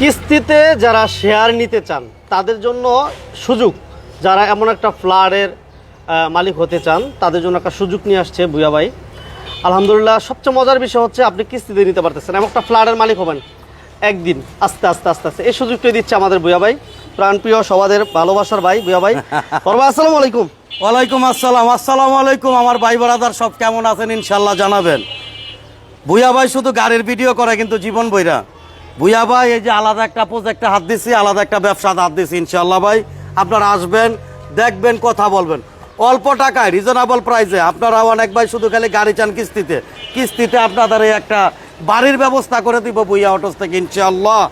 কিস্তিতে যারা শেয়ার নিতে চান তাদের জন্য সুযোগ। যারা এমন একটা ফ্ল্যাটের মালিক হতে চান তাদের জন্য একটা সুযোগ নিয়ে আসছে বুয়া ভাই। আলহামদুলিল্লাহ সবচেয়ে মজার বিষয় হচ্ছে আপনি কিস্তিতে নিতে পারতেছেন। এমন একটা ফ্ল্যাটের মালিক হবেন একদিন। আস্তে আস্তে আস্তে আস্তে। এই সুযোগটাই দিচ্ছে আমাদের বুয়া ভাই। প্রাণপ্রিয় সবাদের ভালোবাসার ভাই বুয়া ভাই। ভাই, আসসালামু আলাইকুম। ওয়ালাইকুম আসসালাম। আসসালামু আলাইকুম। আমার ভাই ব্রাদার সব কেমন আছেন ইনশাল্লাহ জানাবেন। ভুয়া ভাই শুধু গাড়ির ভিডিও করে কিন্তু জীবন বইরা। ভুয়া ভাই এই যে আলাদা একটা প্রজেক্টে হাত দিছি আলাদা একটা ব্যবসাতে হাত দিছি ইনশাল্লাহ ভাই। আপনারা আসবেন দেখবেন কথা বলবেন। অল্প টাকায় রিজনেবল প্রাইসে আপনারা অনেক ভাই শুধু খালি গাড়ি চান কিস্তিতে। কিস্তিতে আপনাদের এই একটা বাড়ির ব্যবস্থা করে দিব ভুইয়া অটোস থেকে ইনশাল্লাহ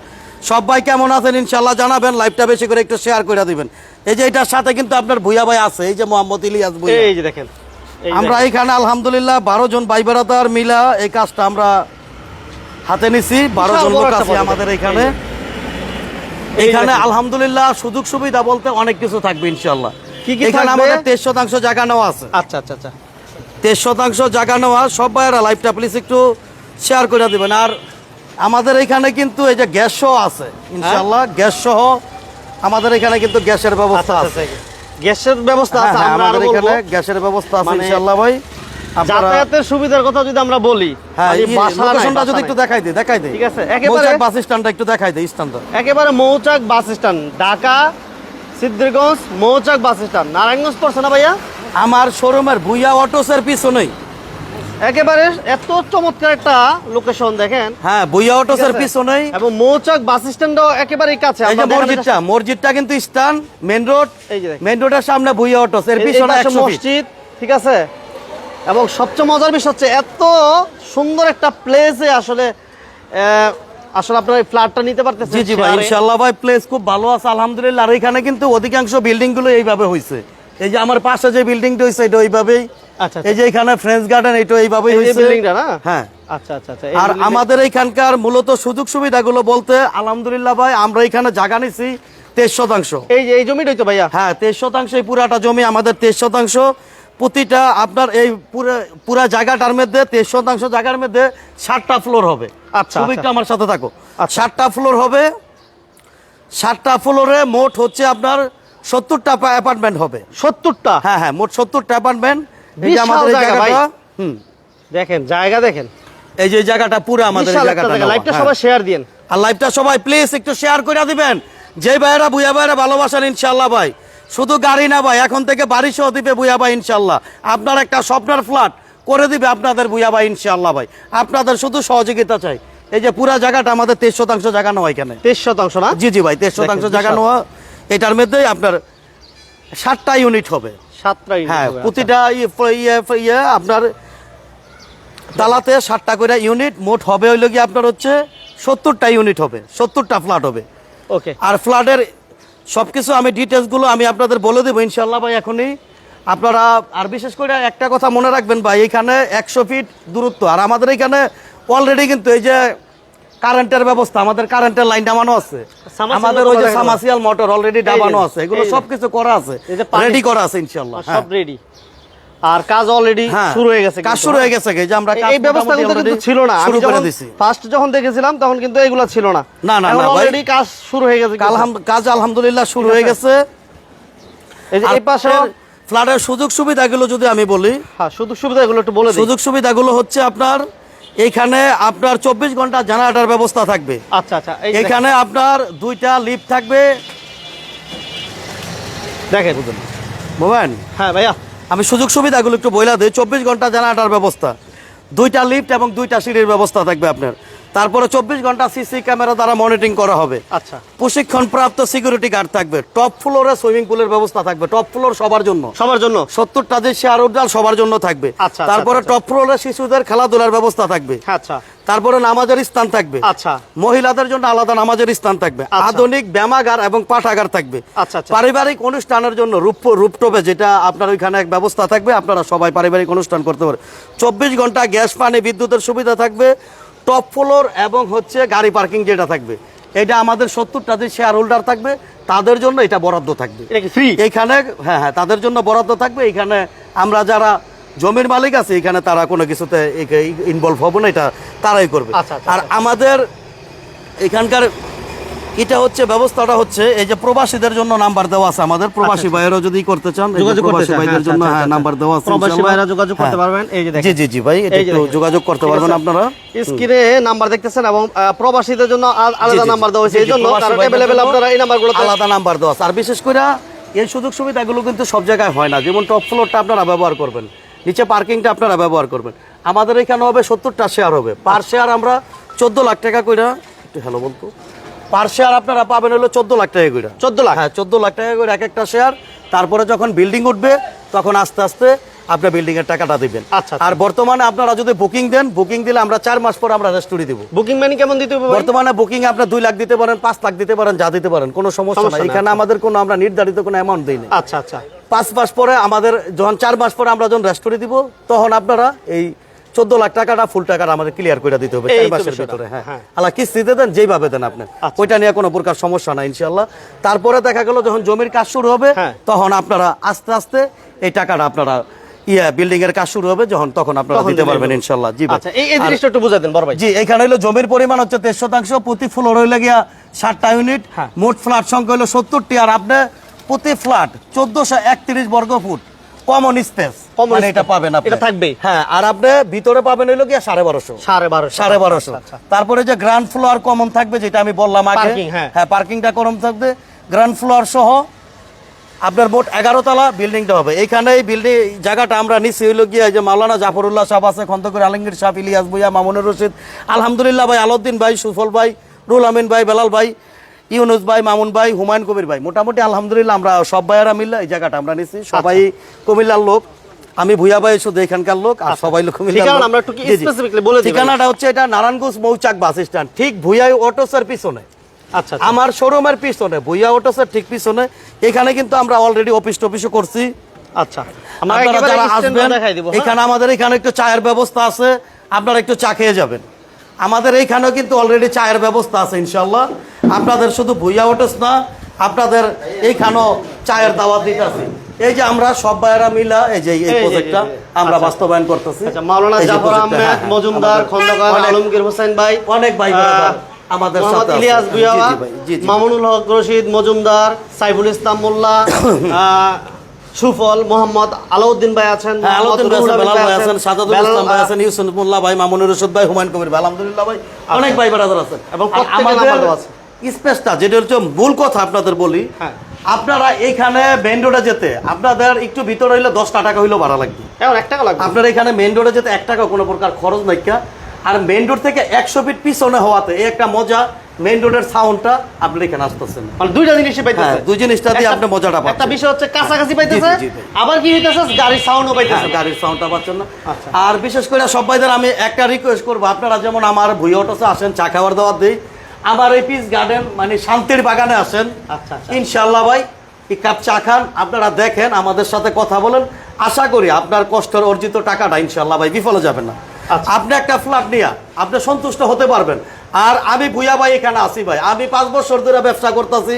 সবাই কেমন আছেন ইনশাল্লাহ জানাবেন লাইভটা বেশি করে একটু শেয়ার করে দিবেন। এই যে এটার সাথে কিন্তু আপনার ভুইয়া ভাই আছে এই যে মোহাম্মদ ইলিয়াস ভুইয়া এই যে দেখেন আমরা। এখানে আলহামদুলিল্লাহ বারো জন ভাই বেড়াতার মিলা এই কাজটা আমরা হাতে নিছি বারো জন লোক আছে আমাদের এখানে। এখানে আলহামদুলিল্লাহ সুযোগ সুবিধা বলতে অনেক কিছু থাকবে ইনশাল্লাহ কি কি এখানে আমাদের তেইশ শতাংশ জায়গা নেওয়া আছে। আচ্ছা আচ্ছা আচ্ছা। তেইশ শতাংশ জায়গা নেওয়া সব ভাইয়েরা লাইভটা প্লিজ একটু শেয়ার করে দিবেন। আর আমাদের এখানে কিন্তু এই যে গ্যাস সহ আছে ইনশাল্লাহ গ্যাস সহ আমাদের এখানে কিন্তু গ্যাসের ব্যবস্থা আচ্ছা আছে। আচ্ছা। গ্যাসের ব্যবস্থা হ্যাঁ, আছে হ্যাঁ, আরও আমাদের এখানে গ্যাসের ব্যবস্থা আছে মানে ইনশাল্লাহ ভাই। যাতায়াতের সুবিধার কথা যদি আমরা বলি হ্যাঁ এই বাসা নাই, লোকেশনটা যদি একটু দেখাই দিই দেখাই দিই। ঠিক আছে, একেবারে- মৌচাক বাস স্ট্যান্ডটা একটু দেখাই দিই স্ট্যান্ডটা একেবারে Mouchak bus stand Dhaka Siddhirganj Mouchak bus stand. Narayanganj পড়ছে না ভাইয়া? আমার শোরুমের ভুইয়া অটোসের পিছনেই। একেবারে এত চমৎকার একটা লোকেশন দেখেন। হ্যাঁ ভুইয়া অটোসের? পিছনেই। এবং মৌচাক বাস স্ট্যান্ডও একেবারেই কাছে। এই যে মসজিদটা মসজিদটা কিন্তু স্টান মেন রোড। এই যে। মেন রোডের সামনে ভুইয়া অটোস এর পিছনে মসজিদ ঠিক আছে? এবং সবচেয়ে মজার বিষয় হচ্ছে এত সুন্দর একটা প্লেসে আসলে আসলে আপনার ফ্ল্যাটটা নিতে পারতেছেন। জি জি ভাই শেয়ারে। ইনশাল্লাহ ভাই প্লেস খুব ভালো আছে আলহামদুলিল্লাহ। আর এখানে কিন্তু অধিকাংশ বিল্ডিংগুলো এইভাবে হয়েছে এই যে আমার পাশে যে বিল্ডিংটা হয়েছে এটা ওইভাবেই। আচ্ছা, এই যে এখানে ফ্রেঞ্চ গার্ডেন এটা এইভাবেই হয়েছে বিল্ডিংটা না? হ্যাঁ। আচ্ছা আচ্ছা আচ্ছা। আর আমাদের এইখানকার মূলত সুযোগ সুবিধাগুলো বলতে আলহামদুলিল্লাহ ভাই আমরা এখানে জায়গা নিছি তেইশ শতাংশ। এই যে এই জমিটাই তো ভাইয়া। হ্যাঁ তেইশ শতাংশ এই পুরাটা জমি আমাদের তেইশ শতাংশ। প্রতিটা আপনার এই পুরো পুরা জায়গাটার মধ্যে তেইশ শতাংশ জায়গার মধ্যে ষাটটা ফ্লোর হবে। আচ্ছা, ছবি একটু আচ্ছা। আমার সাথে থাকো। আচ্ছা। ষাটটা ফ্লোর হবে। ষাটটা ফ্লোরে মোট হচ্ছে আপনার সত্তরটা অ্যাপার্টমেন্ট হবে। সত্তরটা? হ্যাঁ হ্যাঁ মোট সত্তরটা অ্যাপার্টমেন্ট আমাদের। জায়গাটা হুম। দেখেন জায়গা দেখেন। এই যে জায়গাটা পুরো আমাদের জায়গাটা লাইভটা হ্যাঁ। সবাই শেয়ার দিন আর লাইভটা সবাই প্লিজ একটু শেয়ার করে দিবেন। যে ভাইয়েরা বুয়া ভাইয়েরা ভালোবাসেন ইনশাল্লাহ ভাই। শুধু গাড়ি না ভাই এখন থেকে বাড়ি সহ দিবে বুয়া ভাই ইনশাল্লাহ। আপনার একটা স্বপ্নের ফ্ল্যাট করে দিবে আপনাদের বুয়া ভাই ইনশাল্লাহ ভাই। আপনাদের শুধু সহযোগিতা চাই। এই যে পুরা জায়গাটা আমাদের তেইশ শতাংশ জায়গা নেওয়া এখানে। তেইশ শতাংশ না? জি জি ভাই তেইশ শতাংশ জায়গা। নেওয়া এটার মধ্যেই আপনার ষাটটা ইউনিট হবে। সাতটা হ্যাঁ আচ্ছা। প্রতিটা ইয়ে- ইয়ে ইয়ে আপনার তালাতে ষাটটা করে ইউনিট মোট হবে হইল কি আপনার হচ্ছে সত্তরটা ইউনিট হবে সত্তরটা ফ্ল্যাট হবে। ওকে। আর ফ্ল্যাটের সব কিছু আমি ডিটেলসগুলো আমি আপনাদের বলে দেবো ইনশাল্লাহ ভাই এখনই। আপনারা আর বিশেষ করে একটা কথা মনে রাখবেন ভাই এখানে একশো ফিট দূরত্ব। আর আমাদের এখানে অলরেডি কিন্তু এই যে কারেন্টের ব্যবস্থা আমাদের কারেন্টের লাইন নামানো আছে। আমাদের ওই যে সামাসিয়াল মোটর অলরেডি ডাবানো আছে। এগুলো। সবকিছু করা আছে। রেডি করা আছে ইনশাল্লাহ সব রেডি আর কাজ অলরেডি হ্যাঁ। শুরু হয়ে গেছে কাজ শুরু হয়ে হ্যাঁ? গেছে যে আমরা এই ব্যবস্থা কিন্তু ছিল না। শুরু করে দিছি। ফার্স্ট যখন দেখেছিলাম তখন কিন্তু এগুলো ছিল না। না, না, অলরেডি কাজ শুরু হয়ে গেছে কাজ আলহামদুলিল্লাহ শুরু হয়ে গেছে। এই যে এই পাশে ফ্ল্যাটের সুযোগ সুবিধাগুলো যদি আমি বলি হ্যাঁ সুযোগ সুবিধা এগুলো একটু বলে সুযোগ সুবিধাগুলো হচ্ছে আপনার এখানে আপনার চব্বিশ ঘণ্টা জেনারেটর ব্যবস্থা থাকবে। আচ্ছা আচ্ছা। এখানে আপনার দুইটা লিফট থাকবে। দেখেন। মোবাইল? হ্যাঁ ভাইয়া। আমি সুযোগ সুবিধাগুলো একটু বইলা দিই। চব্বিশ ঘণ্টা জানাটার ব্যবস্থা। দুইটা লিফট এবং দুইটা সিঁড়ির ব্যবস্থা থাকবে আপনার। তারপরে চব্বিশ ঘণ্টা সিসি ক্যামেরা দ্বারা মনিটরিং করা হবে। আচ্ছা। প্রশিক্ষণ প্রাপ্ত সিকিউরিটি গার্ড থাকবে। টপ ফ্লোরে সুইমিং পুলের ব্যবস্থা থাকবে। টপ ফ্লোর সবার জন্য। সবার জন্য? সত্তরটা যে শেয়ার উদ্যাল সবার জন্য থাকবে। আচ্ছা, আচ্ছা, তারপরে আচ্ছা। টপ ফ্লোরে শিশুদের খেলাধুলার ব্যবস্থা থাকবে। আচ্ছা। তারপরে নামাজের স্থান থাকবে। আচ্ছা। মহিলাদের জন্য আলাদা নামাজের স্থান থাকবে। আচ্ছা। আধুনিক ব্যায়ামাগার এবং পাঠাগার থাকবে। আচ্ছা, আচ্ছা। পারিবারিক অনুষ্ঠানের জন্য রূপ রূপটপে যেটা আপনার ওইখানে এক ব্যবস্থা থাকবে আপনারা সবাই পারিবারিক অনুষ্ঠান করতে পারে চব্বিশ ঘণ্টা গ্যাস পানি বিদ্যুতের সুবিধা থাকবে। টপ ফ্লোর এবং হচ্ছে গাড়ি পার্কিং যেটা থাকবে। এটা আমাদের সত্তরটা যে শেয়ার হোল্ডার থাকবে তাদের জন্য এটা বরাদ্দ থাকবে। এখানে হ্যাঁ হ্যাঁ তাদের জন্য বরাদ্দ থাকবে। এখানে আমরা যারা জমির মালিক আছে এখানে তারা কোনো কিছুতে ইনভলভ হব না এটা তারাই করবে। আচ্ছা, আচ্ছা, আর আচ্ছা। আমাদের এখানকার এটা হচ্ছে ব্যবস্থাটা হচ্ছে এই যে প্রবাসীদের জন্য নাম্বার দেওয়া আছে আমাদের। প্রবাসী ভাইয়েরও যদি করতে চান প্রবাসী ভাইদের হ্যাঁ, জন্য আচ্ছা, হ্যাঁ আচ্ছা, নাম্বার দেওয়া আছে প্রবাসী। ভাইরা যোগাযোগ করতে হ্যাঁ। পারবেন? এই যে দেখেন। জি জি জি ভাই এটা একটু যোগাযোগ করতে পারবেন আপনারা? স্ক্রিনে নাম্বার দেখতেছেন এবং প্রবাসীদের জন্য আলাদা নাম্বার দেওয়া হয়েছে। জি, এই জি, জন্য কারণ জন্য আপনারা এই নাম্বারগুলো আলাদা নাম্বার দেওয়া আছে। আর বিশেষ করে এই সুযোগ সুবিধাগুলো কিন্তু সব জায়গায় হয় না। যেমন টপ ফ্লোরটা আপনারা ব্যবহার করবেন নিচে পার্কিংটা আপনারা ব্যবহার করবেন। আমাদের এখানে হবে সত্তরটা শেয়ার হবে। পার শেয়ার আমরা চোদ্দ লাখ টাকা কইরা একটু হ্যালো বলতো। পার শেয়ার আপনারা পাবেন হলো চোদ্দ লাখ টাকা কইরা 14 লাখ? হ্যাঁ চোদ্দ লাখ টাকা করে এক একটা শেয়ার। তারপরে যখন বিল্ডিং উঠবে তখন আস্তে আস্তে আপনার বিল্ডিং এর টাকাটা দিবেন। আচ্ছা, আচ্ছা। আর বর্তমানে আপনারা যদি বুকিং দেন বুকিং দিলে আমরা চার মাস পর আমরা রেস্টুরি দিব। বুকিং মানি কেমন দিতে হবে বর্তমানে বুকিং আপনি দুই লাখ দিতে পারেন পাঁচ লাখ দিতে পারেন যা দিতে পারেন কোনো সমস্যা নাই। নাই, এখানে আমাদের কোনো আমরা নির্ধারিত কোনো অ্যামাউন্ট দিই না আচ্ছা আচ্ছা। পাঁচ মাস পরে আমাদের যখন চার মাস পরে আমরা যখন রেস্টুরি দিব তখন আপনারা এই চোদ্দ লাখ টাকাটা ফুল টাকাটা আমাদের ক্লিয়ার করে দিতে হবে চার মাসের ভিতরে হ্যাঁ। হ্যাঁ। আল্লাহ কিস্তিতে দেন যেইভাবে দেন আপনি। আচ্ছা। ওইটা নিয়ে কোনো প্রকার সমস্যা নাই ইনশাল্লাহ তারপরে দেখা গেল যখন জমির কাজ শুরু হবে হ্যাঁ। তখন আপনারা আস্তে আস্তে এই টাকাটা আপনারা ইয়া বিল্ডিং এর কাজ শুরু হবে যখন তখন আপনারা দিতে পারবেন জি আচ্ছা এই জিনিসটা একটু বুঝাই দেন বড় ভাই। জি এখানে হলো জমির পরিমাণ হচ্ছে তেইশ শতাংশ প্রতি ফ্লোর হইলে গিয়া ষাটটা ইউনিট হ্যাঁ। মোট ফ্ল্যাট সংখ্যা হলো সত্তরটি আর আপনি প্রতি ফ্ল্যাট চোদ্দশো একত্রিশ বর্গ ফুট কমন স্পেস মানে এটা পাবেন আপনি। এটা থাকবেই। হ্যাঁ। আর আপনি ভিতরে পাবেন হইল বারোশো। সাড়ে বারোশো। আচ্ছা, তারপরে যে গ্রাউন্ড ফ্লোর কমন থাকবে যেটা আমি বললাম আগে। হ্যাঁ। হ্যাঁ পার্কিংটা কম থাকবে। গ্রাউন্ড ফ্লোর সহ আপনার মোট এগারো তলা বিল্ডিংটা হবে। এইখানে এই বিল্ডিং জায়গাটা আমরা নিচ্ছি হইল গিয়ে যে মাওলানা জাফরুল্লাহ সাহেব আছে খন্দকর আলমগীর সাহেব ইলিয়াস ভুইয়া মামুনুর রশিদ আলহামদুলিল্লাহ ভাই আলাউদ্দিন ভাই সুফল ভাই রুল আমিন ভাই বেলাল ভাই ইউনুস ভাই মামুন ভাই হুমায়ুন কবির ভাই। মোটামুটি আলহামদুলিল্লাহ আমরা সব ভাইয়েরা মিললে এই জায়গাটা আমরা নিচ্ছি সবাই কুমিল্লার লোক। আমি ভুইয়া ভাই শুধু এখানকার লোক আর সবাই লোক কুমিল্লার আমরা একটু specifically বলে ঠিকানাটা হচ্ছে এটা নারায়ণগঞ্জ মৌচাক বাস স্ট্যান্ড ঠিক ভুইয়াই অটোসের পিছনে। আচ্ছা আচ্ছা। আমার শোরুমের পিছনে ভুইয়া অটোসের ঠিক পিছনে। এখানে কিন্তু আমরা অলরেডি অফিস টফিসও করছি। আচ্ছা আপনারা যারা আসবেন হ্যাঁ? এখানে আমাদের এখানে একটু চায়ের ব্যবস্থা আছে আপনারা একটু চা খেয়ে যাবেন। আমাদের এইখানেও কিন্তু অলরেডি চায়ের ব্যবস্থা আছে ইনশাল্লাহ আপনাদের শুধু ভুইয়া অটোস না আপনাদের এইখানেও চায়ের দাওয়াত দিতে আছে এই যে আমরা সব ভাইয়েরা মিলা এই যে এই প্রজেক্টটা আমরা আচ্ছা। বাস্তবায়ন করতেছি আচ্ছা মাওলানা জাফর আহমেদ মজুমদার খন্দকার আলমগীর হোসেন ভাই অনেক ভাই আমাদের সাথে ইলিয়াস জি। মামুনুল হক রশিদ মজুমদার সাইফুল ইসলাম মোল্লা সুফল মোহাম্মদ আলাউদ্দিন ভাই আছেন হ্যাঁ, আলাউদ্দিন ভাই আছেন, ভাই ইসলাম আছেন, ইউসুফ মোল্লা ভাই, মামুনুর রশিদ ভাই, হুমায়ুন কবির ভাই, আলহামদুলিল্লাহ ভাই, অনেক ভাই ব্রাদার আছেন। এবং প্রত্যেকের আমাদের আছে। স্পেসটা যেটা হচ্ছে মূল কথা আপনাদের বলি হ্যাঁ। আপনারা এইখানে মেইন রোডে যেতে আপনাদের একটু ভিতরে হইলে দশটা টাকা হইলেও ভাড়া লাগবে এখন এক টাকা লাগবে আপনার এখানে মেইন রোডে যেতে এক টাকা কোনো প্রকার খরচ নাইকা আর মেইন রোড থেকে একশো ফিট পিছনে হওয়াতে এই একটা মজা মেইন রোডের সাউন্ডটা আপনার এখানে আসতেছেন মানে দুইটা জিনিসই পাইতেছে হ্যাঁ, দুই জিনিসটা দিয়ে একটা- আপনি মজাটা একটা পাচ্ছেন। বিষয় হচ্ছে কাছাকাছি পাইতেছে। আবার কি হইতেছে গাড়ির সাউন্ডও হ্যাঁ, পাইতেছে গাড়ির সাউন্ডটা পাচ্ছেন না আচ্ছা। আর বিশেষ করে সবাইদের আমি একটা রিকোয়েস্ট করব আপনারা যেমন আমার ভুই অটোসে আসেন চা খাবার দাওয়ার দিই আমার এই পিস গার্ডেন মানে শান্তির বাগানে আসেন আচ্ছা, আচ্ছা। ইনশাল্লাহ ভাই এই কাপ চা খান আপনারা দেখেন আমাদের সাথে কথা বলেন। আশা করি আপনার কষ্টের অর্জিত টাকাটা ইনশাল্লাহ ভাই বিফলে যাবে না। আচ্ছা। আপনি একটা ফ্ল্যাট নিয়ে আপনি সন্তুষ্ট হতে পারবেন। আর আমি ভুইয়া ভাই এখানে আসি ভাই। আমি পাঁচ বছর ধরে ব্যবসা করতেছি।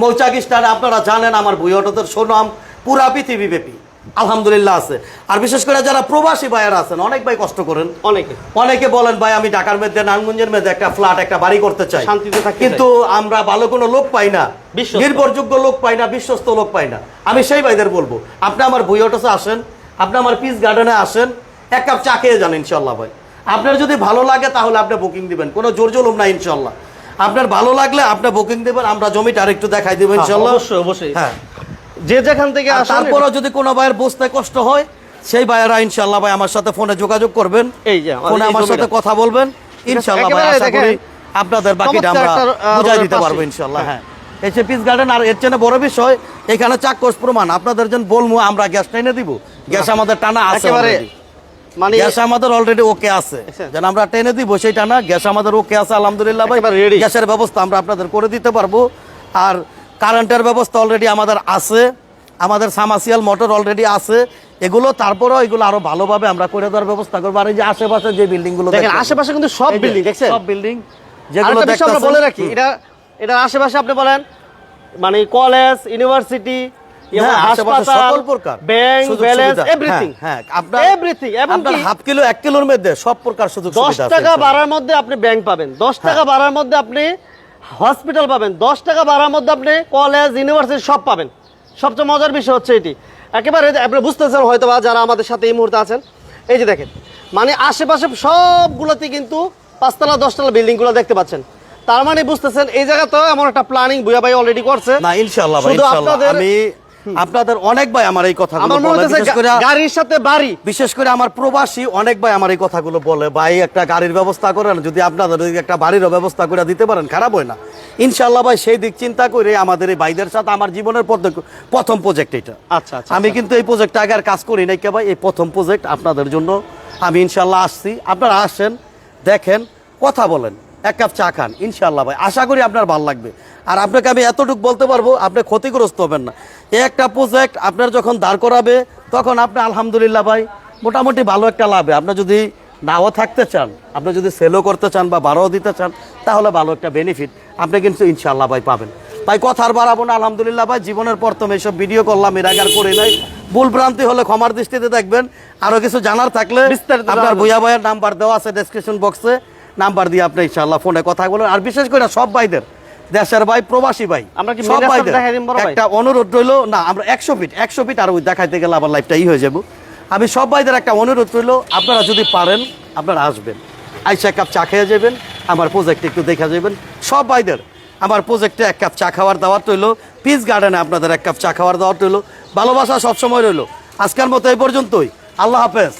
মৌচাক স্টানে আপনারা জানেন আমার ভুইয়া অটোদের সুনাম পুরা পৃথিবী ব্যাপী আলহামদুলিল্লাহ আছে। আর বিশেষ করে যারা প্রবাসী ভাইয়েরা আছেন অনেক ভাই কষ্ট করেন। অনেকে। অনেকে বলেন ভাই আমি ঢাকার মধ্যে নারায়ণগঞ্জের মধ্যে একটা ফ্ল্যাট একটা বাড়ি করতে চাই। শান্তিতে থাকতে কিন্তু আমরা ভালো কোনো লোক পাই না। নির্ভরযোগ্য লোক পাই না বিশ্বস্ত লোক পাই না। আমি সেই ভাইদের বলব আপনি আমার বই অটোসে আসেন আপনি আমার পিস গার্ডেনে আসেন এক কাপ চা খেয়ে যান ইনশাল্লাহ ভাই। আপনার যদি ভালো লাগে তাহলে আপনি বুকিং দিবেন। কোনো জোর জলুম না ইনশাল্লাহ আপনার ভালো লাগলে আপনি বুকিং দিবেন আমরা জমিটা আরেকটু দেখাই দেবো ইনশাল্লাহ অবশ্যই অবশ্যই। হ্যাঁ। যে যেখান থেকে তারপরেও যদি কোনো ভাইয়ের বুঝতে কষ্ট হয় সেই ভাইয়েরা ইনশাল্লাহ ভাই আমার সাথে ফোনে যোগাযোগ করবেন। এই যে ফোনে আমার সাথে কথা বলবেন। ইনশাল্লাহ ভাই আশা করি আপনাদের বাকিটা আমরা বুঝাই দিতে পারব। ইনশাল্লাহ হ্যাঁ। এসে পিস গার্ডেন আর এর চেয়ে বড় বিষয় এখানে চাক্ষুষ প্রমাণ। আপনাদের যেন বলব আমরা গ্যাস টেনে দিব। গ্যাস আমাদের টানা আছে মানে গ্যাস আমাদের অলরেডি ওকে আছে। আচ্ছা। যেন আমরা টেনে দিব সেই টানা গ্যাস আমাদের ওকে আছে আলহামদুলিল্লাহ ভাই। গ্যাসের ব্যবস্থা আমরা আপনাদের করে দিতে পারব। আর কারেন্টের ব্যবস্থা অলরেডি আমাদের আছে আমাদের সামাসিয়াল মোটর অলরেডি আছে এগুলো তারপরেও এগুলো আরও ভালোভাবে আমরা করে দেওয়ার ব্যবস্থা করব। আর এই যে আশেপাশে যে বিল্ডিংগুলো দেখেন আশেপাশে কিন্তু সব বিল্ডিং দেখছেন? সব বিল্ডিং যেগুলো আমরা বলে রাখি এটা এটা আশেপাশে আপনি বলেন মানে কলেজ ইউনিভার্সিটি হ্যাঁ। হ্যাঁ, হ্যাঁ, আপনি ব্যাংক পাবেন। দশ টাকা বাড়ার মধ্যে আপনি হসপিটাল পাবেন। দশ টাকা ভাড়ার মধ্যে আপনি কলেজ ইউনিভার্সিটি সব পাবেন। সবচেয়ে মজার বিষয় হচ্ছে এটি। একেবারে আপনি বুঝতেছেন হয়তো বা যারা আমাদের সাথে এই মুহূর্তে আছেন। এই যে দেখেন মানে আশেপাশে সবগুলোতে কিন্তু পাঁচতলা দশতলা বিল্ডিংগুলো দেখতে পাচ্ছেন। তার মানে বুঝতেছেন এই জায়গাতেও এমন একটা প্ল্যানিং বুয়া ভাই অলরেডি করছে। না ইনশাল্লাহ ভাই শুধু আপনাদের- আমি আপনাদের অনেক ভাই আমার এই কথাগুলো বলে বিশেষ করে গাড়ির সাথে বাড়ি। বিশেষ করে আমার প্রবাসী অনেক ভাই আমার এই কথাগুলো বলে ভাই একটা গাড়ির ব্যবস্থা করেন যদি আপনাদের একটা বাড়িরও ব্যবস্থা করে দিতে পারেন খারাপ হয় না। ইনশাল্লাহ ভাই সেই দিক চিন্তা করে আমাদের এই ভাইদের সাথে আমার জীবনের প্রথম প্রজেক্ট এটা। আচ্ছা আচ্ছা আমি কিন্তু এই প্রজেক্টটা আগে আর কাজ করি নাই কে ভাই এই প্রথম প্রজেক্ট আপনাদের জন্য আমি ইনশাল্লাহ আসছি। আপনারা আসেন দেখেন কথা বলেন। এক কাপ চা খান ইনশাল্লাহ ভাই। আশা করি আপনার ভালো লাগবে। আর আপনাকে আমি এতটুকু বলতে পারব আপনি ক্ষতিগ্রস্ত হবেন না। একটা প্রজেক্ট আপনার যখন দাঁড় করাবে তখন আপনি আলহামদুলিল্লাহ ভাই মোটামুটি ভালো একটা লাভে। আপনি যদি নাও থাকতে চান আপনি যদি সেলও করতে চান বা বাড়াও দিতে চান তাহলে ভালো একটা বেনিফিট আপনি কিন্তু ইনশাল্লাহ ভাই পাবেন। ভাই কথার বাড়াবো না আলহামদুলিল্লাহ ভাই। জীবনের প্রথম এইসব ভিডিও করলাম এর আগে করি নাই। ভুল ভ্রান্তি হলে ক্ষমার দৃষ্টিতে দেখবেন। আরও কিছু জানার থাকলে বিস্তারিত আপনার। ভুয়া ভাইয়ের নাম্বার দেওয়া আছে ডেসক্রিপশন বক্সে নাম্বার দিয়ে আপনি ইনশাল্লাহ ফোনে কথা বলেন। আর বিশেষ করে সব ভাইদের দেশের ভাই প্রবাসী ভাই আমরা কি সব ভাইদের? একটা অনুরোধ রইল না আমরা একশো ফিট একশো ফিট আর ওই দেখাইতে গেলে আবার লাইফটা ই হয়ে যাব। আমি সব ভাইদের একটা অনুরোধ রইল আপনারা যদি পারেন আপনারা আসবেন। আইসা এক কাপ চা খেয়ে যাবেন আমার প্রজেক্ট একটু দেখা যাবেন। সব ভাইদের আমার প্রজেক্টে এক কাপ চা খাওয়ার দাওয়াত রইল পিস গার্ডেনে আপনাদের এক কাপ চা খাওয়ার দাওয়াত রইল। ভালোবাসা সবসময় রইল। আজকের মতো এই পর্যন্তই। আল্লাহ হাফেজ।